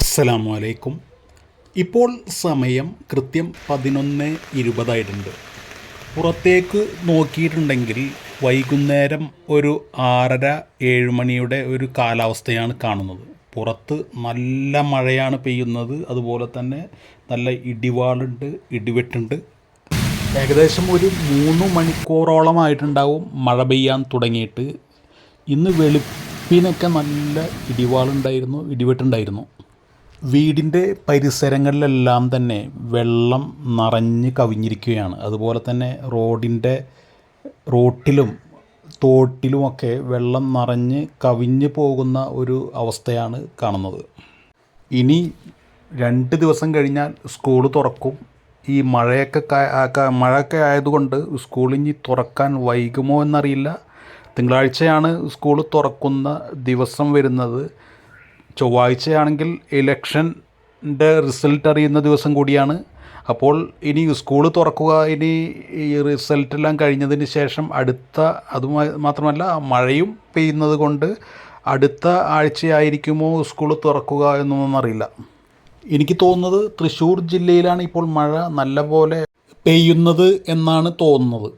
അസ്സലാമു അലൈക്കും ഇപ്പോൾ സമയം കൃത്യം പതിനൊന്ന് ഇരുപതായിട്ടുണ്ട്. പുറത്തേക്ക് നോക്കിയിട്ടുണ്ടെങ്കിൽ വൈകുന്നേരം ഒരു ആറര ഏഴ് മണിയുടെ ഒരു കാലാവസ്ഥയാണ് കാണുന്നത്. പുറത്ത് നല്ല മഴയാണ് പെയ്യുന്നത്. അതുപോലെ തന്നെ നല്ല ഇടിവാളുണ്ട് ഇടിവെട്ടുണ്ട്. ഏകദേശം ഒരു മൂന്ന് മണിക്കൂറോളമായിട്ടുണ്ടാവും മഴ പെയ്യാൻ തുടങ്ങിയിട്ട്. ഇന്ന് വെളുപ്പിനൊക്കെ നല്ല ഇടിവാളുണ്ടായിരുന്നു ഇടിവെട്ടുണ്ടായിരുന്നു. വീടിന്റെ പരിസരങ്ങളിലെല്ലാം തന്നെ വെള്ളം നിറഞ്ഞ് കവിഞ്ഞിരിക്കുകയാണ്. അതുപോലെ തന്നെ റോഡിന്റെ റോട്ടിലും തോട്ടിലുമൊക്കെ വെള്ളം നിറഞ്ഞ് കവിഞ്ഞ് പോകുന്ന ഒരു അവസ്ഥയാണ് കാണുന്നത്. ഇനി രണ്ട് ദിവസം കഴിഞ്ഞാൽ സ്കൂൾ തുറക്കും. ഈ മഴയൊക്കെ മഴയൊക്കെ ആയതുകൊണ്ട് സ്കൂൾ ഇനി തുറക്കാൻ വൈകുമോ എന്നറിയില്ല. തിങ്കളാഴ്ചയാണ് സ്കൂൾ തുറക്കുന്ന ദിവസം വരുന്നത്. ചൊവ്വാഴ്ചയാണെങ്കിൽ ഇലക്ഷന്റെ റിസൾട്ട് അറിയുന്ന ദിവസം കൂടിയാണ്. അപ്പോൾ ഇനി സ്കൂൾ തുറക്കുക ഇനി ഈ റിസൾട്ടെല്ലാം കഴിഞ്ഞതിന് ശേഷം അടുത്ത അത് മാത്രമല്ല മഴയും പെയ്യുന്നത് കൊണ്ട് അടുത്ത ആഴ്ചയായിരിക്കുമോ സ്കൂൾ തുറക്കുക എന്നൊന്നും അറിയില്ല. എനിക്ക് തോന്നുന്നത് തൃശ്ശൂർ ജില്ലയിലാണ് ഇപ്പോൾ മഴ നല്ലപോലെ പെയ്യുന്നത് എന്നാണ് തോന്നുന്നത്.